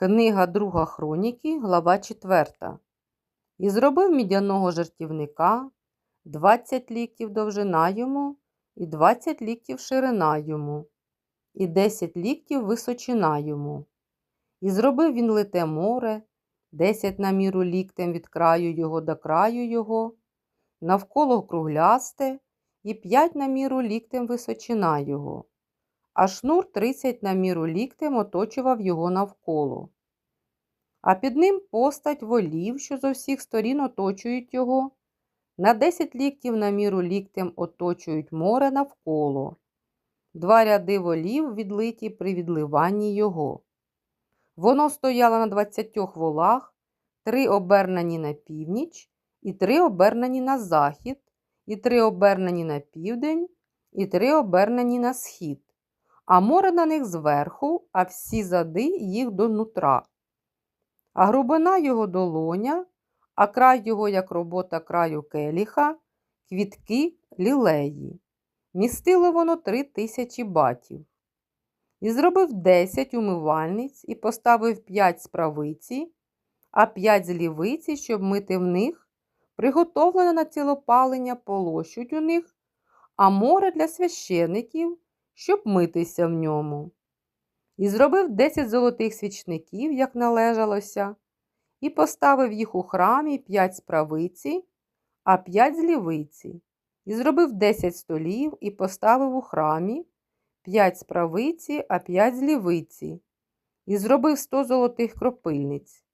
Книга Друга Хроніки, глава 4. І зробив мідяного жартівника, 20 ліктів довжина йому, і 20 ліктів ширина йому, і 10 ліктів височина йому. І зробив він лите море, 10 на міру ліктем від краю його до краю його, навколо круглясте, і 5 на міру ліктем височина його а шнур 30 на міру ліктем оточував його навколо. А під ним постать волів, що зо всіх сторін оточують його, на 10 ліктів на міру ліктем оточують море навколо, два ряди волів відлиті при відливанні його. Воно стояло на 20 волах, три обернені на північ, і три обернені на захід, і три обернені на південь, і три обернені на схід а море на них зверху, а всі зади їх до нутра. А грубина його долоня, а край його, як робота краю келіха, квітки лілеї. Містило воно три тисячі батів. І зробив десять умивальниць і поставив п'ять з правиці, а п'ять з лівиці, щоб мити в них, приготовлене на цілопалення полощуть у них, а море для священиків щоб митися в ньому. І зробив десять золотих свічників, як належалося, і поставив їх у храмі п'ять з правиці, а п'ять з лівиці, і зробив десять столів і поставив у храмі п'ять з правиці, а п'ять лівиці, і зробив сто золотих кропильниць,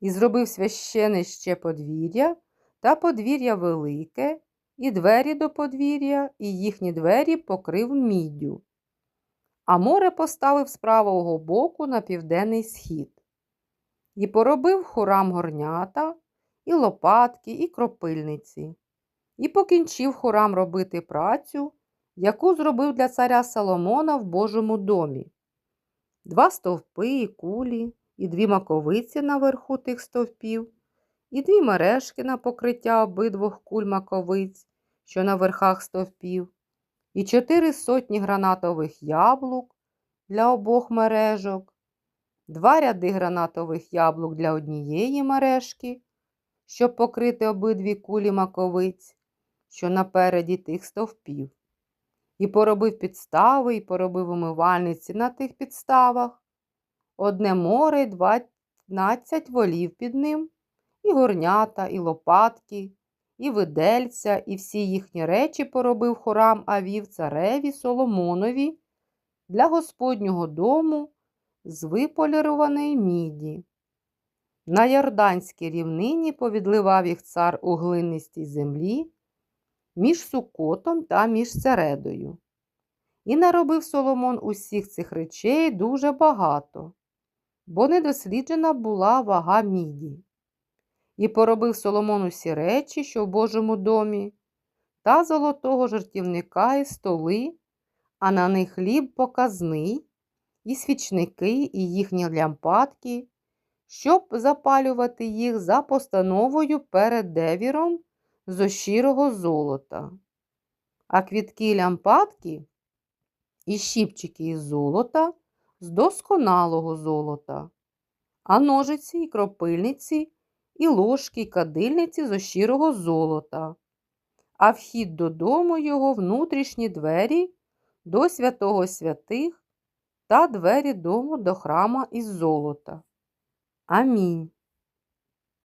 і зробив священе ще подвір'я та подвір'я велике, і двері до подвір'я, і їхні двері покрив міддю а море поставив з правого боку на південний схід. І поробив хорам горнята, і лопатки, і кропильниці, і покінчив хорам робити працю, яку зробив для царя Соломона в Божому домі. Два стовпи і кулі, і дві маковиці наверху тих стовпів, і дві мережки на покриття обидвох куль маковиць, що на верхах стовпів, і чотири сотні гранатових яблук для обох мережок, два ряди гранатових яблук для однієї мережки, щоб покрити обидві кулі маковиць, що напереді тих стовпів. І поробив підстави, і поробив умивальниці на тих підставах, одне море й дванадцять волів під ним, і горнята, і лопатки і видельця, і всі їхні речі поробив хорам авів цареві Соломонові для Господнього дому з виполірованої міді. На Йорданській рівнині повідливав їх цар у глинистій землі між Сукотом та між Середою. І наробив Соломон усіх цих речей дуже багато, бо недосліджена була вага міді. І поробив Соломон усі речі, що в Божому домі, та золотого жартівника і столи, а на них хліб показний, і свічники, і їхні лямпадки, щоб запалювати їх за постановою перед девіром з ощирого золота. А квітки лямпадки і щіпчики із золота з досконалого золота, а ножиці і кропильниці і ложки, й кадильниці з ощирого золота, а вхід додому його внутрішні двері до святого святих та двері дому до храма із золота. Амінь.